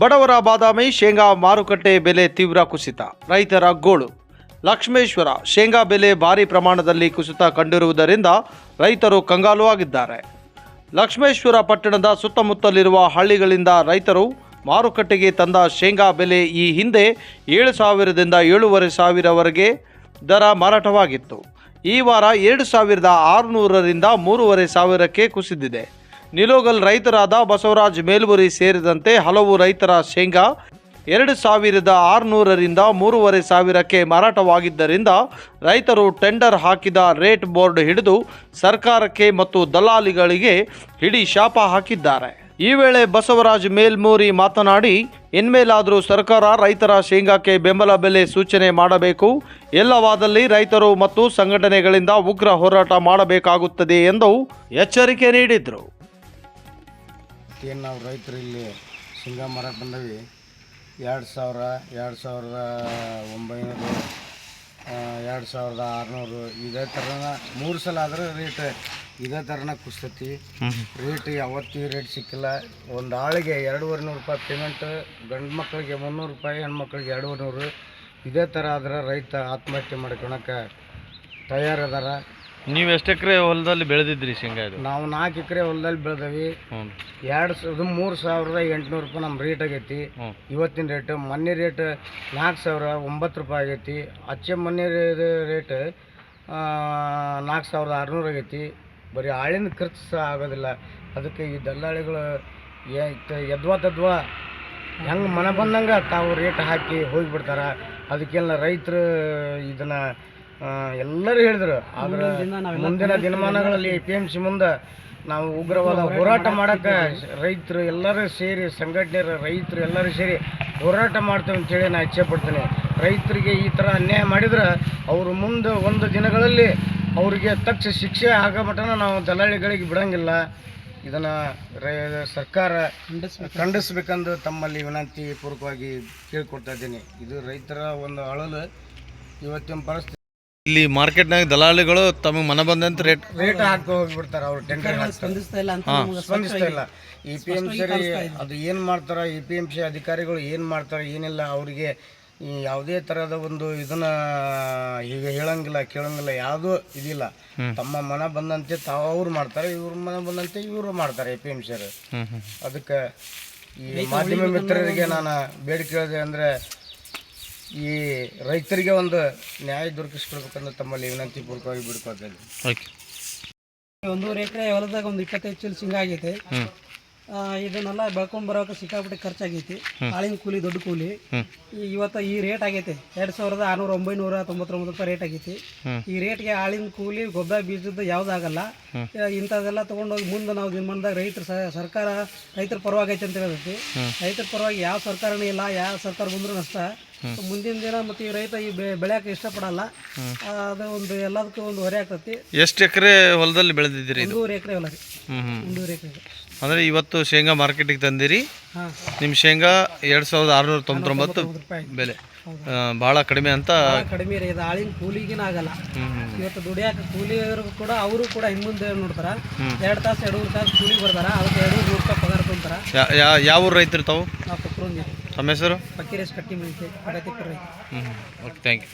ಬಡವರ ಬಾದಾಮಿ ಶೇಂಗಾ ಮಾರುಕಟ್ಟೆ ಬೆಲೆ ತೀವ್ರ ಕುಸಿತ. ರೈತರ ಗೋಳು. ಲಕ್ಷ್ಮೇಶ್ವರ, ಶೇಂಗಾ ಬೆಲೆ ಭಾರಿ ಪ್ರಮಾಣದಲ್ಲಿ ಕುಸಿತ ಕಂಡಿರುವುದರಿಂದ ರೈತರು ಕಂಗಾಲು ಆಗಿದ್ದಾರೆ ಲಕ್ಷ್ಮೇಶ್ವರ ಪಟ್ಟಣದ ಸುತ್ತಮುತ್ತಲಿರುವ ಹಳ್ಳಿಗಳಿಂದ ರೈತರು ಮಾರುಕಟ್ಟೆಗೆ ತಂದ ಶೇಂಗಾ ಬೆಲೆ ಈ ಹಿಂದೆ ಏಳು ಸಾವಿರದಿಂದ ಏಳೂವರೆ ಸಾವಿರವರೆಗೆ ದರ ಮಾರಾಟವಾಗಿತ್ತು. ಈ ವಾರ ಎರಡು ಸಾವಿರದ ಆರುನೂರರಿಂದ ಮೂರುವರೆ ಸಾವಿರಕ್ಕೆ ಕುಸಿದಿದೆ. ನಿಲೋಗಲ್ ರೈತರಾದ ಬಸವರಾಜ್ ಮೇಲ್ಬುರಿ ಸೇರಿದಂತೆ ಹಲವು ರೈತರ ಶೇಂಗಾ ಎರಡು ಸಾವಿರದ ಆರುನೂರರಿಂದ ಮೂರುವರೆ ಸಾವಿರಕ್ಕೆ ಮಾರಾಟವಾಗಿದ್ದರಿಂದ ರೈತರು ಟೆಂಡರ್ ಹಾಕಿದ ರೇಟ್ ಬೋರ್ಡ್ ಹಿಡಿದು ಸರ್ಕಾರಕ್ಕೆ ಮತ್ತು ದಲ್ಲಾಳಿಗಳಿಗೆ ಹಿಡಿ ಶಾಪ ಹಾಕಿದ್ದಾರೆ. ಈ ವೇಳೆ ಬಸವರಾಜ್ ಮೇಲ್ಮೂರಿ ಮಾತನಾಡಿ, ಇನ್ಮೇಲಾದರೂ ಸರ್ಕಾರ ರೈತರ ಶೇಂಗಾಕ್ಕೆ ಬೆಂಬಲ ಬೆಲೆ ಸೂಚನೆ ಮಾಡಬೇಕು. ಎಲ್ಲವಾದಲ್ಲಿ ರೈತರು ಮತ್ತು ಸಂಘಟನೆಗಳಿಂದ ಉಗ್ರ ಹೋರಾಟ ಮಾಡಬೇಕಾಗುತ್ತದೆ ಎಂದು ಎಚ್ಚರಿಕೆ ನೀಡಿದರು. ಏನು ನಾವು ರೈತರು ಇಲ್ಲಿ ಶೇಂಗಾ ಮಾರಕ್ಕೆ ಬಂದೀವಿ? ಎರಡು ಸಾವಿರ, ಎರಡು ಸಾವಿರದ ಒಂಬೈನೂರು ಎರಡು ಸಾವಿರದ ಆರುನೂರು. ಇದೇ ಥರನ ಮೂರು ಸಲ ಆದ್ರೆ ರೇಟ್ ಇದೇ ಥರನ ಕುಸ್ತತಿ. ರೇಟ್ ಯಾವತ್ತೂ ರೇಟ್ ಸಿಕ್ಕಿಲ್ಲ. ಒಂದು ಆಳಿಗೆ ಎರಡೂವರೆ ನೂರು ರೂಪಾಯಿ ಪೇಮೆಂಟ್ ಗಂಡು ಮಕ್ಕಳಿಗೆ ಮುನ್ನೂರು ರೂಪಾಯಿ ಹೆಣ್ಮಕ್ಳಿಗೆ ಎರಡೂವರೆ ನೂರು. ಇದೇ ಥರ ಆದ್ರೆ ರೈತ ಆತ್ಮಹತ್ಯೆ ಮಾಡ್ಕೊಳಕ್ಕೆ ತಯಾರದಾರ. ನೀವು ಎಷ್ಟು ಎಕರೆ ಹೊಲದಲ್ಲಿ ಬೆಳೆದಿದ್ರಿ ಶೇಂಗಾ ಇದು ನಾವು ನಾಲ್ಕು ಎಕರೆ ಹೊಲದಲ್ಲಿ ಬೆಳೆದವಿ. ಹ್ಞೂ. ಎರಡು ಸಾವಿರದ ಮೂರು ಸಾವಿರದ ಎಂಟುನೂರು ರೂಪಾಯಿ ನಮ್ಮ ರೇಟ್ ಆಗೈತಿ. ಹ್ಞೂ. ಇವತ್ತಿನ ರೇಟ್ ಮೊನ್ನೆ ರೇಟ್ ನಾಲ್ಕು ಸಾವಿರ ಒಂಬತ್ತು ರೂಪಾಯಿ ಆಗೈತಿ. ಅಚ್ಚೆ ಮೊನ್ನೆ ರೇಟ್ ನಾಲ್ಕು ಸಾವಿರದ ಆರುನೂರು ಆಗೈತಿ. ಬರೀ ಆಳಿನ ಖರ್ಚು ಸಹ ಆಗೋದಿಲ್ಲ. ಅದಕ್ಕೆ ಈ ದಲ್ಲಾಳಿಗಳು ಎದ್ವಾ ತದ್ವಾ ಹೆಂಗೆ ಮನ ಬಂದಂಗೆ ತಾವು ರೇಟ್ ಹಾಕಿ ಹೋಗಿಬಿಡ್ತಾರೆ. ಅದಕ್ಕೆಲ್ಲ ರೈತರು ಇದನ್ನು ಎಲ್ಲರೂ ಹೇಳಿದ್ರು. ಆದ್ರೆ ಮುಂದಿನ ದಿನಮಾನಗಳಲ್ಲಿ ಪಿ ಎಂ ಸಿ ಮುಂದೆ ನಾವು ಉಗ್ರವಾದ ಹೋರಾಟ ಮಾಡೋಕ್ಕೆ ರೈತರು ಎಲ್ಲರೂ ಸೇರಿ ಸಂಘಟನೆಯರು ರೈತರು ಎಲ್ಲರೂ ಸೇರಿ ಹೋರಾಟ ಮಾಡ್ತೇವೆ ಅಂತೇಳಿ ನಾನು ಇಚ್ಛೆ ಪಡ್ತೇನೆ ರೈತರಿಗೆ ಈ ಥರ ಅನ್ಯಾಯ ಮಾಡಿದ್ರೆ ಅವರು ಮುಂದೆ ಒಂದು ದಿನಗಳಲ್ಲಿ ಅವರಿಗೆ ತಕ್ಷ ಶಿಕ್ಷೆ ಆಗೋ ಮಟನ ನಾವು ದಲ್ಲಾಳಿಗಳಿಗೆ ಬಿಡೋಂಗಿಲ್ಲ. ಇದನ್ನು ಸರ್ಕಾರ ಖಂಡಿಸ್ಬೇಕಂದು ತಮ್ಮಲ್ಲಿ ವಿನಂತಿ ಪೂರ್ವಕವಾಗಿ ಕೇಳ್ಕೊಡ್ತಾ ಇದ್ದೀನಿ. ಇದು ರೈತರ ಒಂದು ಅಳಲು ಇವತ್ತಿನ ಪರಿಸ್ಥಿತಿ ಇಲ್ಲಿ ಮಾರ್ಕೆಟ್ನಾಗ ದಲಾಳಿಗಳು ತಮಗೆ ಮನ ಬಂದಂತ ರೇಟ್ ರೇಟ್ ಹಾಕಿ ಹೋಗಿಬಿಡ್ತಾರೆ ಅವ್ರು ಟೆಂಡರ್ ಸ್ಪಂದಿಸ್ತಾ ಇಲ್ಲ ಅಂತ ನಮ್ಗೆ ಸ್ಪಂದಿಸ್ತಾ ಇಲ್ಲ. ಇ ಪಿ ಎಂ ಸಿ ಅದು ಏನು ಮಾಡ್ತಾರೆ ಇ ಪಿ ಎಂ ಸಿ ಅಧಿಕಾರಿಗಳು ಏನು ಮಾಡ್ತಾರೆ ಏನಿಲ್ಲ ಅವರಿಗೆ ಈ ಯಾವುದೇ ತರಹದ ಒಂದು ಇದನ್ನ ಈಗ ಹೇಳಂಗಿಲ್ಲ ಕೇಳಂಗಿಲ್ಲ ಯಾವುದೂ ಇದಿಲ್ಲ. ತಮ್ಮ ಮನ ಬಂದಂತೆ ತಾವು ಅವ್ರು ಮಾಡ್ತಾರೆ ಇವ್ರ ಮನ ಬಂದಂತೆ ಇವರು ಮಾಡ್ತಾರೆ ಎ ಪಿ ಎಂ ಸಿ ಅದಕ್ಕೆ ಈ ಮಾಧ್ಯಮ ಮಿತ್ರರಿಗೆ ನಾನು ಬೇಡಿಕೆ ಹೇಳಿದೆ ಅಂದರೆ ಈ ರೈತರಿಗೆ ಒಂದು ನ್ಯಾಯ ದೊರಕಿಸ್ಕೊಡ್ಬೇಕಂದ್ರೆ ತಮ್ಮಲ್ಲಿ ವಿನಂತಿ ಪೂರ್ವಕವಾಗಿ ಓಕೆ ಒಂದೂವರೆ ಎಕರೆ ಹೊಲದಾಗ ಒಂದು ಇಪ್ಪತ್ತೈದು ಚೀಲ ಶೇಂಗಾ ಆಗೈತೆ. ಇದನ್ನೆಲ್ಲ ಬೆಳ್ಕೊಂಡ್ ಬರೋಕೆ ಸಿಕ್ಕಾಪಟ್ಟೆ ಖರ್ಚಾಗೈತಿ. ಆಳಿನ ಕೂಲಿ ದೊಡ್ಡ ಕೂಲಿ. ಈ ಇವತ್ತು ಈ ರೇಟ್ ಆಗೈತೆ. ಎರಡ್ ಸಾವಿರದ ಆರ್ನೂರ ಒಂಬೈನೂರ ತೊಂಬತ್ತೊಂಬತ್ತು ರೂಪಾಯಿ ರೇಟ್ ಆಗೈತಿ. ಈ ರೇಟ್ಗೆ ಆಳಿನ ಕೂಲಿ ಗೊಬ್ಬರ ಬೀಜದ ಯಾವ್ದಾಗಲ್ಲ ಇಂಥದ್ದೆಲ್ಲ ತಗೊಂಡೋಗಿ ಮುಂದೆ ನಾವು ದಿನಮಾನದಾಗ ರೈತರ ಸರ್ಕಾರ ರೈತರ ಪರವಾಗಿ ಐತೆ ಅಂತ ಹೇಳ್ತೈತಿ ರೈತರ ಪರವಾಗಿ ಯಾವ ಸರ್ಕಾರನೂ ಇಲ್ಲ ಯಾವ ಸರ್ಕಾರ ಬಂದ್ರೂ ನಷ್ಟ. ಮುಂದಿನ ದಿನ ಮತ್ತೆ ಈ ರೈತ ಈ ಬೆಳೆಯಕ್ಕೆ ಬೆಳೆಯೋಕೆ ಇಷ್ಟಪಡಲ್ಲ. ಅದು ಒಂದು ಎಲ್ಲದಕ್ಕೂ ಒಂದು ಹೊರೆ ಆಗ್ತತಿ. ಎಷ್ಟು ಎಕರೆ ಹೊಲದಲ್ಲಿ ಬೆಳೆದಿದ್ದೀರಿ ಒಂದೂವರೆ ಎಕರೆ ಹೊಲ ರೀ. ಒಂದೂವರೆ ಎಕರೆ. ಅಂದರೆ ಇವತ್ತು ಶೇಂಗಾ ಮಾರ್ಕೆಟಿಗೆ ತಂದಿರಿ. ನಿಮ್ಮ ಶೇಂಗಾ ಎರಡು ಸಾವಿರದ ಆರುನೂರ ತೊಂಬತ್ತೊಂಬತ್ತು ಬೆಲೆ. ಭಾಳ ಕಡಿಮೆ ಅಂತ ಕಡಿಮೆ ರೀ ಇದು ಆಳಿನ ಕೂಲಿಗಿನ ಆಗಲ್ಲ. ಇವತ್ತು ದುಡಿಯಾಕ ಕೂಲಿಯವ್ರಿಗೂ ಕೂಡ ಅವರು ಕೂಡ ಹಿಂದೆ ನೋಡ್ತಾರ. ಎರಡು ತಾಸು ಎರಡು ತಾಸು ಕೂಲಿ ಬರ್ತಾರ ಅದಕ್ಕೆ ಎರಡು ನೂರು ರೂಪಾಯಿ ಪಗಾರ ತೊಂತಾರ ಯಾವ ಊರು ರೈತರು ತಾವು? ನಾವು ತಮ್ಮ ಹೆಸರು? ಫಕೀರೇಶ್ ಕಟ್ಟಿ ಮಿಲ್ಕೆ ಪ್ರಗತಿಪುರ ಹ್ಞೂ ಓಕೆ ಥ್ಯಾಂಕ್ ಯು